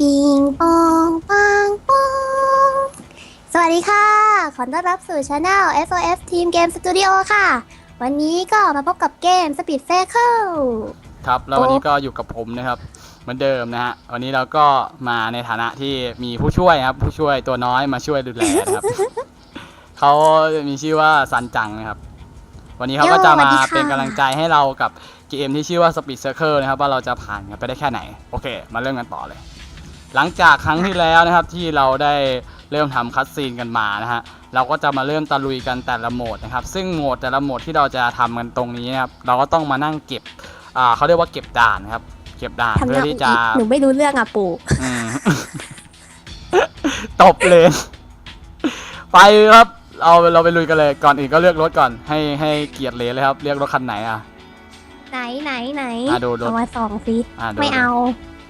ปิงปองปังปองสวัสดีค่ะ ขอต้อนรับสู่ช anel SOS Team Game Studio ค่ะ วันนี้ก็มาพบกับเกม Speed f a c e ครับ แล้วโอ้วันนี้ก็อยู่กับผมนะครับ เหมือนเดิมนะฮะ วันนี้เราก็มาในฐานะที่มีผู้ช่วยครับ ผู้ช่วยตัวน้อยมาช่วยดูแลนะครับ เขามีชื่อว่าซันจังนะครับ วันนี้เขาก็จะมาเป็นกำลังใจให้เรากับเกมที่ชื่อว่า Speed Circle นะครับ ว่าเราจะผ่านกันไปได้แค่ไหน โอเค มาเริ่มกันต่อเลย หลังจากครั้งที่แล้วนะครับที่เราได้เริ่มทำคัดซีนกันมานะฮะเราก็จะมาเริ่มตะลุยกันแต่ละโหมดนะครับ ซึ่งโหมดแต่ละโหมดที่เราจะทำกันตรงนี้นะครับเราก็ต้องมานั่งเก็บอ่าเขาเรียกว่าเก็บด่านนะครับ เก็บด่านทำเพื่หอน้าที่จะหนูไม่รู้เรื่องอะปู่อืม ตบเลย ไปครับเอาเราไปลุยกันเลยก่อนอื่นก็เลือกรถก่อนให้ให้เกียรติเลยเลยครับเลือกรถคันไหนอะ ไหนไหนไหนอะดูดูเอามาส่องสิอ่าดูไม่เอา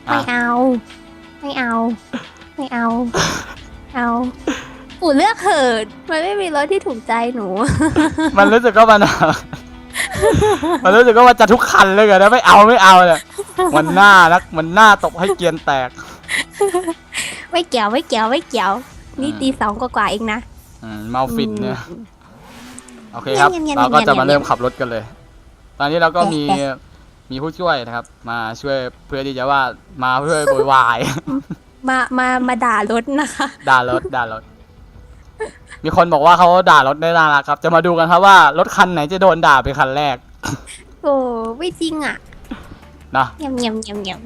อะ ไม่เอา ไม่เอา ไม่เอา เอาปู่เลือกเหินมันไม่มีรถที่ถูกใจหนู มันรู้สึกว่ามัน มันรู้สึกว่ามันจะทุกคันเลยกันนะไม่เอาไม่เอาเนี่ยมันหน้านักมันหน้าตบให้เกรียนแตก ไม่เกี่ยวไม่เกี่ยวไม่เกี่ยว นี่อืมตีสองกว่าๆเองนะอืมเมาฟินเนี่ยอืมโอเคครับ เงียบๆๆๆ เราก็จะมาเริ่มขับรถกันเลย ตอนนี้เราก็มีแอะ มีผู้ช่วยนะครับ มาช่วยเพื่อที่จะว่ามาเพื่อโวยวาย มามามาด่ารถนะคะ ด่ารถด่ารถ มีคนบอกว่าเขาด่ารถได้น่ารักครับ จะมาดูกันครับว่ารถคันไหนจะโดนด่าเป็นคันแรกโอ้ไม่จริงอะนะเงียบเงียบเงียบเงียบ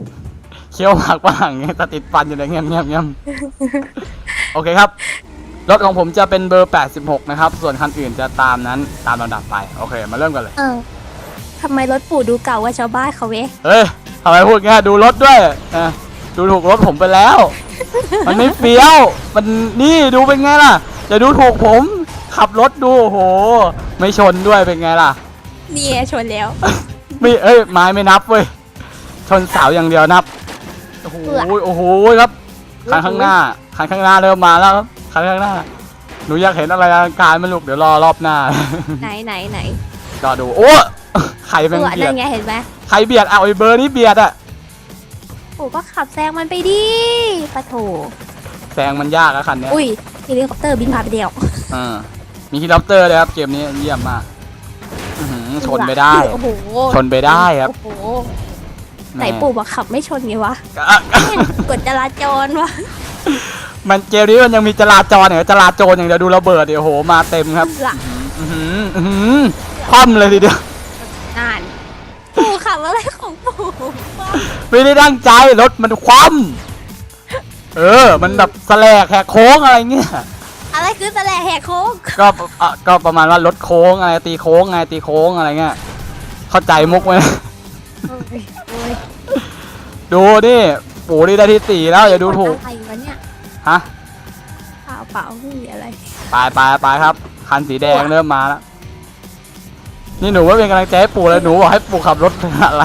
เคี้ยวหมากฝรั่งเนี่ยแต่ติดฟันอยู่เลยเงียบเงียบเงียบโอเคครับ รถของผมจะเป็นเบอร์ 86 นะครับ ส่วนคันอื่นจะตามนั้นตามลำดับไป โอเค มาเริ่มกันเลย เออ ทำไมรถปู่ดูเก่ากว่าชาวบ้านเขาเว้ยเฮ้ยทำไมพูดงี้ดูรถด้วยเออดูถูกรถผมไปแล้ว มันไม่เฟี้ยว มันนี่ดูเป็นไงล่ะอย่าดูถูกผม ขับรถดูโอ้โห ไม่ชนด้วยเป็นไงล่ะนี่ชนแล้ว ไม่เอ้ยไม้ไม่นับเว้ยชนเสาอย่างเดียวนับโอ้โหโอ้โหครับคันข้างหน้าคันข้างหน้าเริ่มมาแล้วครับคันข้างหน้าหนูอยากเห็นอะไรอลังการไหม่ลูกเดี๋ยวรอรอบหน้า ไหนไหนไหนรอดูโอ้ ใครเป็นปู่เบียนั่ดนไงเห็นไหมใครเบียดเอาไอ้เบอร์นี้เบียดอะปู่ก็ขับแซงมันไปดิปะโถ แซงมันยากอะคันเนี้ยอุ้ยเฮลิคอปเตอร์บินผ่านไปเดียวอ่ามีฮิลลอปเตอร์เลยครับเกมนี้เยี่ยมมากอื้อหือชนไปได้ โอ้โหชนไปได้ครับ โอ้โหแหมไหนปู่บอกขับไม่ชนไงวะอะแม่งกฎจราจรวะมันเกมนี้มันยังมีจราจรเนี่ยจราโจรอย่างเดียวดูระเบิดเดี๋ยวโหมาเต็มครับหลักอือหืออื้อหือคว่ำเลยทีเดียวนานปู่ ขับอะไรของปู่วะไม่ได้ตั้งใจรถมันคว่ำเออ มันแบบแสลกแหกโค้งอะไรเงี้ย อะไรคือแสลงแหกโค้งก็อะก็ประมาณว่ารถโค้งอะไรตีโค้งไงตีโค้งอะไรเงี้ย เข้าใจมุกไหม โอ้ยโอ้ยดูนี่ปู่นี่ได้ที่สี่แล้วอย่าดูถูก อะไรวะเนี่ยฮะ เปล่าเปล่าไม่มีอะไร ไปไปไปครับ คันสีแดงเริ่มมาแล้ว นี่หนูว่าเป็นกำลังใจให้ปู่เลยหนูบอกให้ปู่ขับรถอะไร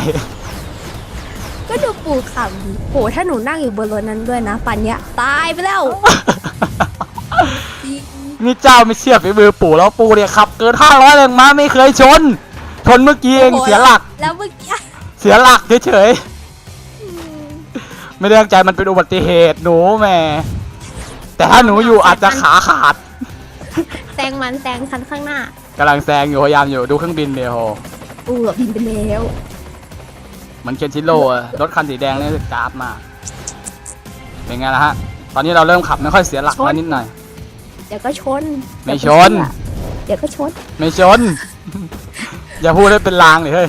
ก็ดูปู่ขับดิโหถ้าหนูนั่งอยู่บนรถนั้นด้วยนะปันเนี้ยตายไปแล้วจริงนี่เจ้าไม่เชื่อฝีมือปู่แล้วปู่เนี่ยขับเกินห้าร้อยแรงม้าไม่เคยชน ชนเมื่อกี้เองโโเสียหลัก แล้วเมื่อกี้เสียหลักเฉยอืมๆไม่ได้ตั้งใจมันเป็นอุบัติเหตุหนูแหม่แต่ถ้าหนูอยู่อาจจะขาขาดแซงมันแซงคันข้างหน้า กำลังแซงอยู่พยายามอยู่ดูเครื่องบินเดียวโหอู้วบินไปแล้วมันเคนชิโร่อะรถคันสีแดงนี่กราฟมากเป็นไงล่ะฮะ ตอนนี้เราเริ่มขับไม่ค่อยเสียหลักแล้วนิดหน่อย เดี๋ยวก็ชน ไม่ชน เดี๋ยวก็ชน ไม่ชน อย่าพูดให้เป็นลางเลยเฮ้ย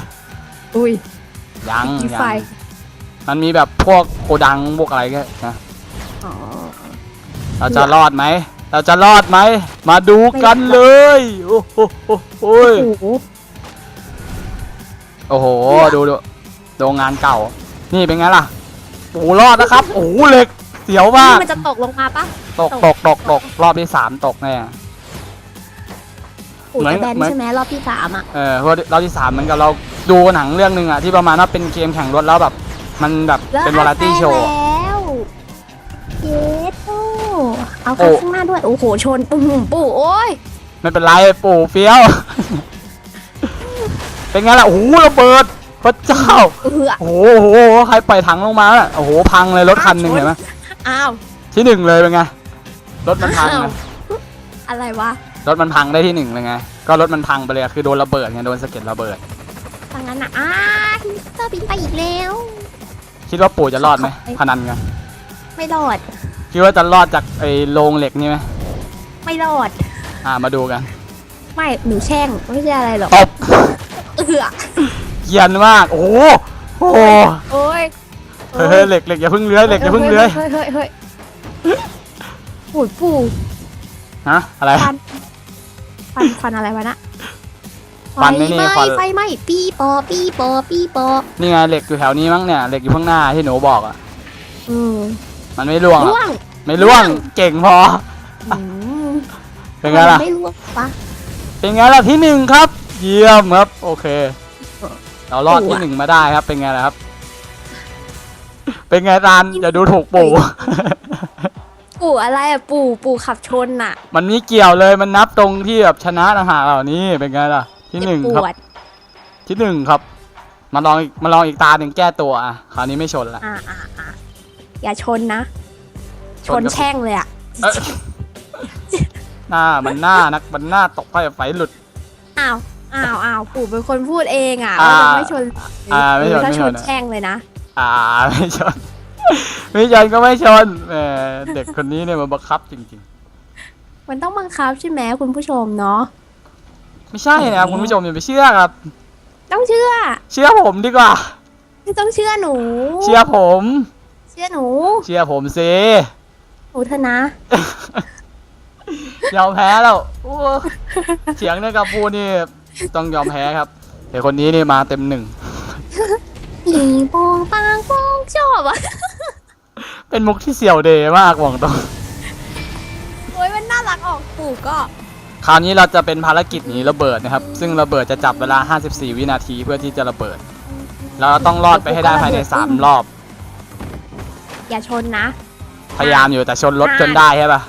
อุ้ย ยังกี่ยัไฟงมันมีแบบพวกโกดังพวกอะไรก็นะอ๋อเราจะรอดไหม เราจะรอดไหม มาดูกันเลย โอ้โหโอ้ยโอ้โหโอ้โหดูดูโรงงานเก่า นี่เป็นไงล่ะโอ้โหรอดนะครับ โอ้โหเหล็ก เสียวมากนี่มันจะตกลงมาปะตกตกตกตกรอบที่สามตกแน่ปู่เหมือนจะแบนเหมือนใช่ไหมรอบที่สามอะ เออเพราะรอบที่สามเหมือนกับเราดูหนังเรื่องหนึ่งอะที่ประมาณว่าเป็นเกมแข่งรถแล้วแบบ มันแบบเป็นวาไรตี้โชว์แล้ว เยสโตเอาโอ้คันข้างหน้าด้วยโอ้โหชนปุ่มปู่โอ้ยไม่เป็นไรปู่เฟี้ยว เป็นไงล่ะโอ้โหระเบิดพระเจ้าเอือโอ้โหโอ้โหใครปล่อยถังลงมาน่ะโอ้โหพังเลยรถคันหนึ่งเห็นไหมอ้าวที่หนึ่งเลยเป็นไงรถมันพังอ้าวนะอะไรวะรถมันพังได้ที่หนึ่งเลยไงก็รถมันพังไปเลยคือโดนระเบิดไงโดนสะเก็ดระเบิดทางนั้นอะอ้าฮิลิคอปเตอร์บินไปอีกแล้ว คิดว่าปู่จะรอดไหมพนันกันไม่รอด คิดว่าจะรอดจากไอ้โรงเหล็กนี่ไหมไม่รอด อ่ามาดูกันไม่หนูแช่งไม่ใช่อะไรหรอกตบเอือเกรียนมากโอ้โหโอ้โหโอ้ยเฮ้ยเฮ้ยเหล็กเหล็กอย่าเพิ่งเลื้อยเหล็กอย่าเพิ่งเลื้อยเฮ้ยเฮ้ยเฮ้ยปูดปู่ฮะอะไรฟันฟันฟันอะไรวะนะฟันไม่นี่ไฟฟันไหม้ไฟไหม้ปีปอปีปอปีปอนี่ไงเหล็กอยู่แถวนี้มั้งเนี่ยเหล็กอยู่ข้างหน้าที่หนูบอกอะ อืม มันไม่ร่วงหรอกร่วงไม่ร่วงเก่งพอ อืมเป็นไงล่ะ ไม่ร่วงปะ เป็นไงล่ะที่หนึ่งครับ เยี่ยมครับ โอเค เรารอดที่หนึ่งมาได้ครับ เป็นไงล่ะครับ เป็นไงตาลอย่าดูถูกปู่ ปู่อะไรอะปู่ปู่ขับชนน่ะมันมีเกี่ยวเลยมันนับตรงที่แบบชนะต่างหากเหล่านี้เป็นไงล่ะ ที่หนึ่งเจ็บครับปวดที่หนึ่งครับ มาลองอีกมาลองอีกตาหนึ่งแก้ตัวอะคราวนี้ไม่ชนละ อ่าอ่าอ่า อย่าชนนะ ชชนนกับ แช่งเลยอะเอ้ยหน้ามันหน้านักมันหน้าตกไฟไฟหลุด อ้าวอ้าวอ้าวปู่เป็นคนพูดเองอะอ่าว่าจะไม่ชนอ่าไม่ชนถ้าไม่ชชนน แช่งเลยนะ อ่าไม่ชนไม่ชนก็ไม่ชนแหมเด็กคนนี้เนี่ยมันบังคับจริง มันต้องบังคับใช่ไหมคุณผู้ชมเนาะๆ ไม่ใช่นะครับคุณผู้ชมอย่าไปเชื่อครับ ต้องเชื่อ เชื่อผมดีกว่า ไม่ต้องเชื่อหนู เชื่อผมเชื่อหนู เชื่อผมสิหนูเถอะนะ ยอมแพ้แล้วโอ้เสียงเนี่ยกับพูนี่ต้องยอมแพ้ครับเด็กคนนี้นี่มาเต็มหนึ่งปีโป่งปังโป่งชอบอะ เป็นมุกที่เสี่ยวเดย์มากบอกตรง โอ้ยมันน่ารักออกปู่ก็ คราวนี้เราจะเป็นภารกิจหนีระเบิดนะครับ ซึ่งระเบิดจะจับเวลา 54 วินาทีเพื่อที่จะระเบิดเราต้องรอดไปให้ได้ภายใน 3 รอบ อย่าชนนะพยายามอยู่แต่ชนรถจนได้ใช่ปะ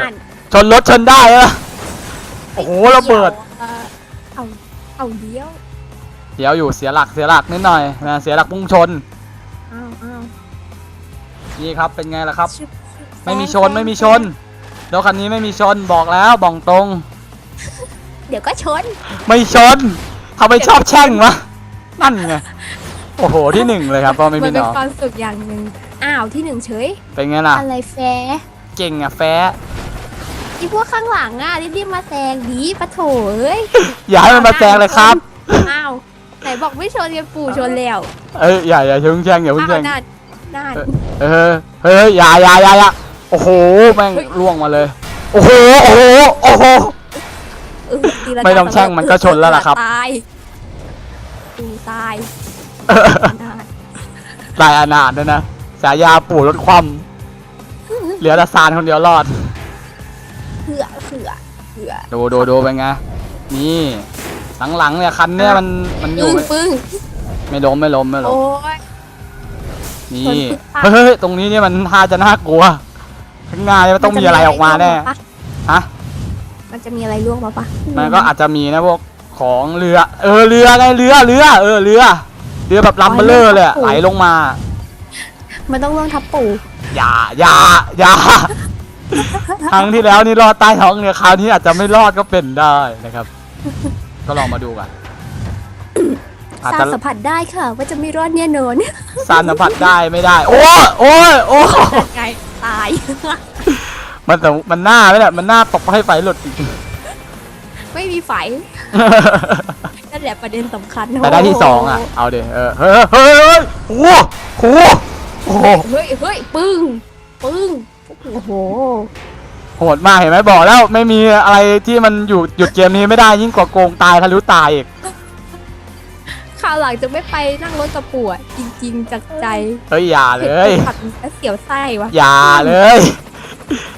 นั่นชนรถชนได้ใช่ปะโอ้โหระเบิดเอ่อเอาเอาเดียวเดี๋ยวอยู่เสียหลักเสียหลักนิดหน่อยนะเสียหลักพุ่งชนอ้าวอ้าวนี่ครับเป็นไงล่ะครับชึบชึบไม่มีชนไม่มีชนรถคันนี้ไม่มีชนบอกแล้วบอกตรง เดี๋ยวก็ชน ไม่ชนทำไมชอบแช่งวะนั่นไง โอ้โหที่หนึ่งเลยครับพ่อไม่มัมีนเป็นน้องความสุขอย่างหนึ่งอ้าวที่หนึ่งเฉย เป็นไงล่ะ อะไรแฟร์เก่งอะแฟ้ที่พวกข้างหลังอะรีบๆมาแซงดีปะโถเอ้ยอย่าให้มันมาแซงเลยครับ อ้าวไหนบอกไม่ชนกันปู่ชนแล้วเอ้ยอย่าอย่าเพิ่งแช่งอย่าเพิ่งอ้าวแช่งนั่นนั่นเออเฮ้ยอย่าอย่าอย่าอย่าโอ้โหแม่งเฮ้ยล่วงมาเลย โอ้โหโอ้โหโอ้โห เออตีลักาไม่ต้องแช่งมันก็ชนแล้วล่ะครับ ตายปู่ตายนั่น ตายอนาถด้วยนะสายาปู่รถคว่ำเหลือแต่ซานคนเดียวรอดเขือเขือเขือดูดูดูเป็นไง นี่หลังๆเนี่ยคันเนี่ยมันมันอยู่ ปึ้งไม่ปึ้งไม่ล้มไม่ล้มไม่ล้ม โอ้ย นี่ชนปึ๊กปักเฮ้ยตรงนี้เนี่ยมันท่าจะน่ากลัว ข้างหน้าเนี่ยมันต้องมีอะไรออกมาแน่ ฮะ มันจะมีอะไรร่วงมาปะมันก็อาจจะมีนะพวกของเรือ เออเรือไงเรือเรือ เออเรือ เรือแบบลำเบลเลอร์เลยอะไหลลงมา มันต้องร่วงทับปู่อย่าอย่าอย่า ครั้งที่แล้วนี่รอดใต้ท้องเรือคราวนี้อาจจะไม่รอดก็เป็นได้นะครับ ก็ลองมาดูกันอาจสาจะรสัมผัสได้ค่ะ ว่าจะไม่รอดแน่นอนสานสัมผัสได้ไม่ได้ โอ้ยโอ้ยโอ้ยไงตาย มันแต่มันหน้าไม่แหละมันหน้าตกให้ไฟหลุดจริง ไม่มีไฟนั่น แหละประเด็นสำคัญๆแต่ได้ที่สองอะ เอาเดี๋ยวเออเฮ้ยเฮ้ยเฮ้ยโอ้โหโอ้โหโอ้โหเฮ้ยเฮ้ยปึ้งปึ้งโอ้โหโหดมากเห็นไหมบอกแล้วไม่มีอะไรที่มันอยู่หยุดเกมนี้ไม่ได้ยิ่งกว่าโกงตายทะลุตายอีกคราวหลังจะไม่ไปนั่งรถกระปวดจริง ๆจากใจเฮ้ยอย่าเลยขับแล้วเสียวไส้วะอย่าเลย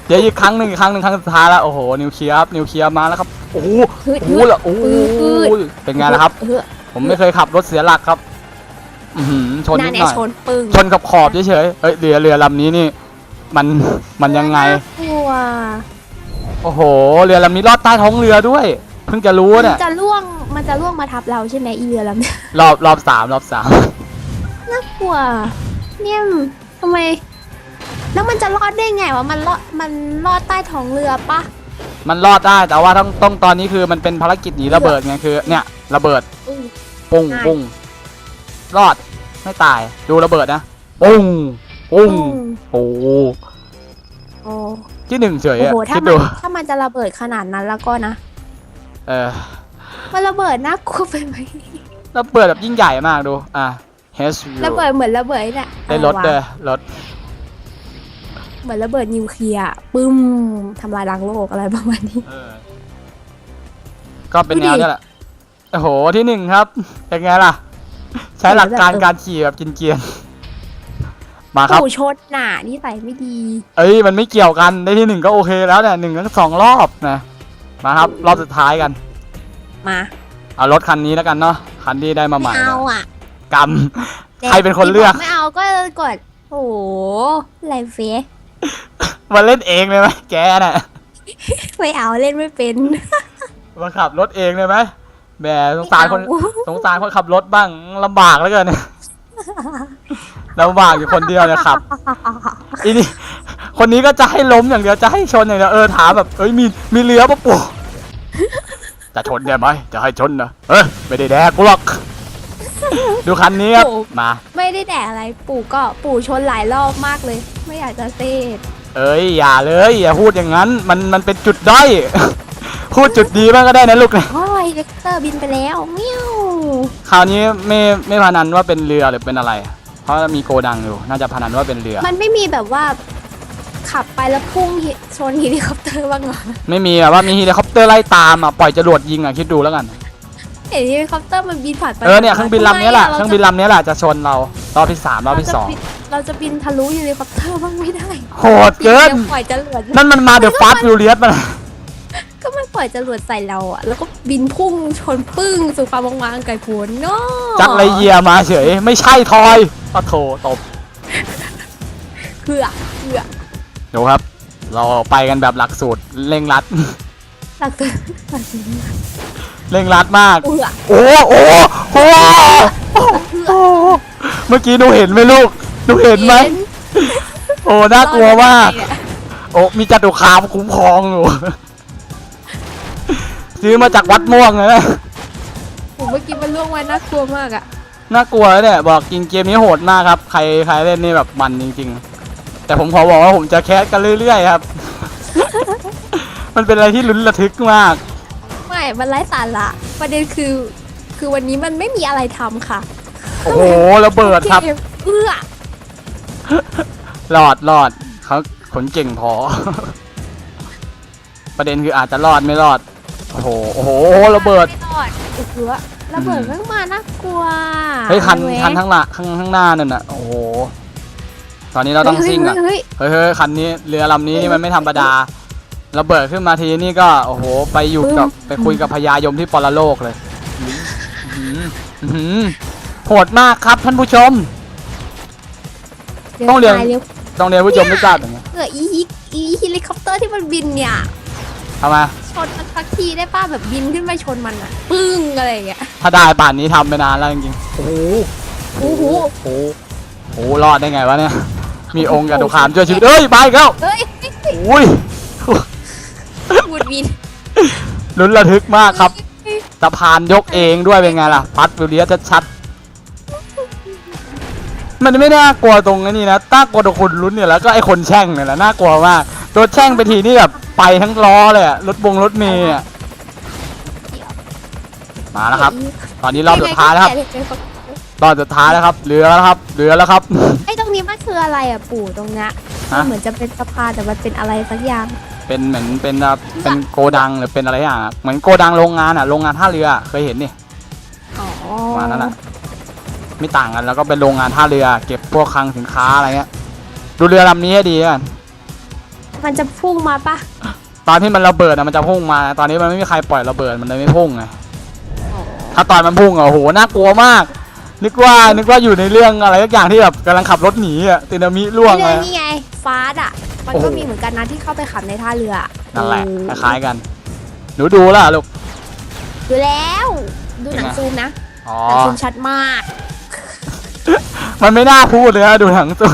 เดี๋ยวอีกครั้งหนึ่งอีกครั้งหนึ่งครั้งสุดท้ายแล้วโอ้โหนิวเคลียร์ครับนิวเคลียร์มาแล้วครับโอ้โหฮึดโอ้ฮึโหดละโอ้โหอืดเป็นไงล่ะครับเออผมไม่เคยขับรถเสียหลักครับอือหือชนหน้านิดแน่หน่อยชนปึ้งชนกับขอบเฉยๆเฮ้ยเรือเรือลำนี้นี่มันมันยังไงกลัวโอ้โห เรือลำนี้ลอดใต้ท้องเรือด้วย เพิ่งจะรู้มัเนี่ยนจะล่วงมันจะล่วงมาทับเราใช่ไหมอีเรือลำเนี่ยรอบรอบสามรอบสามน่ากลัวเนี่ยทำไม แล้วมันจะรอดได้ไงวะมันรอดมันรอดใต้ท้องเรือปะมันรอดได้แต่ว่าต้องต้องตอนนี้คือมันเป็นภารกิจหนีระเบิดไงคือ เนี่ยระเบิดอือปุ้งง่าย ปุ้งรอดไม่ตายดูระเบิดนะปุ้งปุ้งโอ้โหโอ้ที่หนึ่งเฉยโอ้อะโหถ้าคิดมัดูนถ้ามันจะระเบิดขนาดนั้นแล้วก็นะ เออมันระเบิดน่ากลัวไปไหมระเบิดแบบยิ่งใหญ่มากดูอะ H ระเบิดเหมือนระเบิดเนี่ยได้รถอะไรเลวะยรถ เหมือนระเบิดนิวเคลียร์อะปึ้มทำลายล้างโลกอะไรประมาณนี้ เออ ก็เป็นดูดิแนวนี้แหละโอ้โหที่หนึ่งครับ เป็นไงล่ะ ใช้หลักการการขี่แบบกินเกรียนๆมาครับปู่ชดหนานี่ใส่ไม่ดี เอ้ยมันไม่เกี่ยวกันได้ที่หนึ่งก็โอเคแล้วเนี่ยหนึ่งทั้งสองรอบนะมาครับ รอบสุดท้ายกัน มาเอารถคันนี้แล้วกันเนาะคันที่ได้มาใหม่ไม่เอาอะกรรมใครเป็นคนเลือกที่บไม่เอาก็กดโอ้โหอะไรเฟะ มาเล่นเองเลยไหมแกน่ะไม่เอาเล่นไม่เป็น มาขับรถเองเลยไหมแหมสงสารคนไม่เอา สงสารคนขับรถบ้างลำบากแล้วเกินเนี่ยลำบากอยู่คนเดียวเนี่ยขับอีนี่คนนี้ก็จะให้ล้มอย่างเดียวจะให้ชนอย่างเดียวเออถามแบบเอ้ยมีมีเรือปะปู่จะชนได้ไหมจะให้ชนนะเออไม่ได้แดกกูหรอก ดูคันนี้ครับ มา ไม่ได้แดกอะไรปู่ก็ปู่ชนหลายรอบมากเลย ไม่อยากจะเซดเอ้ยอย่าเลยอย่าพูดอย่างนั้น มันมันเป็นจุดด้อยพูดจุดดีบ้างก็ได้นะลูกนะโอ้ยเล็กเตอร์บินไปแล้วเมียวคราวนี้ไม่ไม่พนันว่าเป็นเรือหรือเป็นอะไร เพราะมีโกดังอยู่น่าจะพนันว่าเป็นเรือ มันไม่มีแบบว่า ขับไปแล้วพุ่งชนเฮลิคอปเตอร์บ้างเหรอไม่มีแบบว่ามีเฮลิคอปเตอร์ไล่ตามอะปล่อยจรวดยิงอะคิดดูแล้วกัน เห็นเฮลิคอปเตอร์มันบินผ่านไปเออเนี่ยเครื่องบินลำนี้แหละทำไมเคอะรื่องบินลำนี้แหละจะชนเรารอบที่สามรอบที่สองเราจะบินทะลุเฮลิคอปเตอร์บ้างไม่ได้โหดเกิน ดี๋ยวปล่อยจรวดนั่นมันมาเดอะฟาสต์ฟิวเลียสมันก็ไม่ปล่อยจรวดใส่เราอะแล้วก็บินพุ่งชนปึ้งสู่ความว่างๆไกลโพ้นเนาะจักรไรเยียมาเฉย ไม่ใช่ทอยปะโถตบเพื่อเพื่อดูครับ เราไปกันแบบหลักสูตรเร่งรัด หลักตัวหลักตัวเร่งรัดมากเพื่อโอ้โอ้โอ้โอ้เมื่อกี้หนูเห็นไหมลูกหนูเห็นไหมโอ้น่ากลัวมากโอ้มีจตุคามคุ้มครองอยู่ซื้อมาจากวัดม่วงเลยนะผมเมื่อกี้มันล่วงไว้น่ากลัวมากอะน่ากลัวเนี่ยบอกจริงเกมนี้โหดมากครับ ใครใครเล่นนี่แบบมันจริง ๆ แต่ผมขอบอกว่าผมจะแคสกันเรื่อยๆครับ มันเป็นอะไรที่ลุ้นระทึกมาก ไม่มันไร้สาระประเด็นคือ คือวันนี้มันไม่มีอะไรทำค่ะโอ้โหระเบิดครับ เกมเอื้อรอดรอดเขาขนเก่งพอ ประเด็นคืออาจจะรอดไม่รอด โอ้โหโอ้โหระเบิด ไม่รอดเอื้อระเบิดแม่งมาน่ากลัวเฮ้ยคันแหวคันข้างหลังข้างข้างหน้านั่นน่ะโอ้โหตอนนี้เราต้องซิ่งอะเฮ้ยเฮ้ยเฮ้ยเฮ้ยคันนี้เรือลำนี้นี่มันไม่ธรรมดา ระเบิดขึ้นมาทีนี่ก็โอ้โห ไปอยู่กับไปคุยกับพญายมที่ปรโลกเลยอื้อหืออื้อหือโหดมากครับท่านผู้ชมเฮ้ยต้องเรียนตาเร็วต้องเรียนผู้ชมไม่ทราบอย่างเงี้ยเอออีอีอีเฮลิคอปเตอร์ที่มันบินเนี่ยทำไมชนมันสักทีได้ป้าแบบบินขึ้นไปชนมันอะปึ้งอะไรอย่างเงี้ยถ้าได้ป่านนี้ทำไปนานแล้วจริงๆโอ้โหโอ้โหโอ้โหโอ้โหรอดได้ไงวะเนี่ยมีองค์จตุคามช่วยชีวิตเอ้ยไปอีกแล้วเฮ้ยอุ้ย บูดบินลุ้นระทึกมากครับสะพานยกเองด้วยเป็นไงล่ะพัดวิวเลียชัดๆมันไม่น่ากลัวตรงนี้นะน่ากลัวตรงคนลุ้นเนี่ยแล้วก็ไอ้คนแช่งเนี่ยแหละน่ากลัวมากโดนแช่งไปทีนี่แบบไปทั้งล้อเลยอะรถบงรถเมย์อะมาแล้วครับ ตอนนี้รอบสุดท้ายแล้วครับรอบสุดท้ายแล้วครับเหลือแล้วครับเหลือแล้วครับไอ้ตรงนี้มันคืออะไรอะปู่ตรงเนี้ยฮะมันเหมือนจะเป็นสะพานแต่มันเป็นอะไรสักอย่าง เป็นเหมือนเป็นแบบเป็นโกดังหรือเป็นอะไรอย่างอะเหมือนโกดังโรงงานอะโรงงานท่าเรือเคยเห็นนี่อ๋อประมาณนั้นแหละไม่ต่างกันแล้วก็เป็นโรงงานท่าเรือ เก็บพวกคลังสินค้าอะไรเงี้ยดูเรือลำนี้ให้ดีกันมันจะพุ่งมาปะตอนที่มันระเบิดอะมันจะพุ่งมา ตอนนี้มันไม่มีใครปล่อยระเบิดมันเลยไม่พุ่งไงอ๋อถ้าตอนมันพุ่งอะโอ้โหน่ากลัวมาก นึกว่านึกว่าอยู่ในเรื่องอะไรสักอย่างที่แบบกำลังขับรถหนีอะตินามิล่วงนี่เลเลยยนี่ไงฟาสอะ มันโอ้โหก็มีเหมือนกันนะที่เข้าไปขับในท่าเรือนั่นแหละอืมคล้ายๆกันหนูดูแล้วเหรอลูก ดูแล้ว ดูหนังเป็นไงซูมนะอ๋อ หนังซูมชัดมาก มันไม่น่าพูดเลยนะดูหนังตัว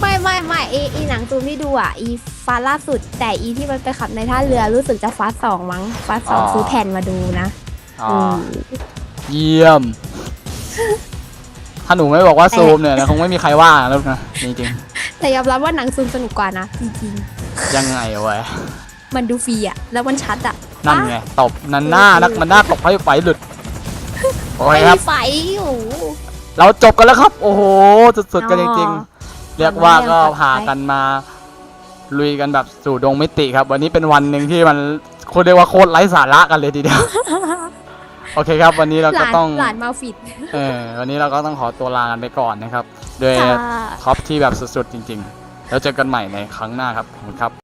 ไม่ไม่ไม่อีอีหนังซูมที่ดูอะอีฟาสล่าสุด แต่อีที่มันไปขับในท่าเรือรู้สึกจะฟาสสองมั้งฟาสสองซื้อแผ่นมาดูนะอ๋ออือมเยี่ยม ถ้าหนูไม่บอกว่าซูมเนี่ยนะคงไม่มีใครว่านะลูกนะจริง แต่ยอมรับว่าหนังซูมสนุกกว่านะจริงๆยังไงวะๆมันดูฟรีอะแล้วมันชัดอะนั่นไงตบนันหน้านักมันหน้าตกให้ไฟหลุดโอเคไม่ครับมีไฟอยู่เราจบกันแล้วครับ โอ้โห สุดๆกันจริง อ๋อๆ เรียกว่าก็เอาไว้พากันมา ลุยกันแบบสู่ดงมิติครับ วันนี้เป็นวันหนึ่งที่มันคนเรียกว่าโคตรไร้สาระกันเลยทีเดียว โอเคครับ วันนี้เราหก็ลานต้องหลานมาฟิดเออวันนี้เราก็ต้องขอตัวลากันไปก่อนนะครับ โดยค่ะท็อปที่แบบสุดๆจริง ๆ แล้วเจอกันใหม่ในครั้งหน้าครับขอบคุณครับ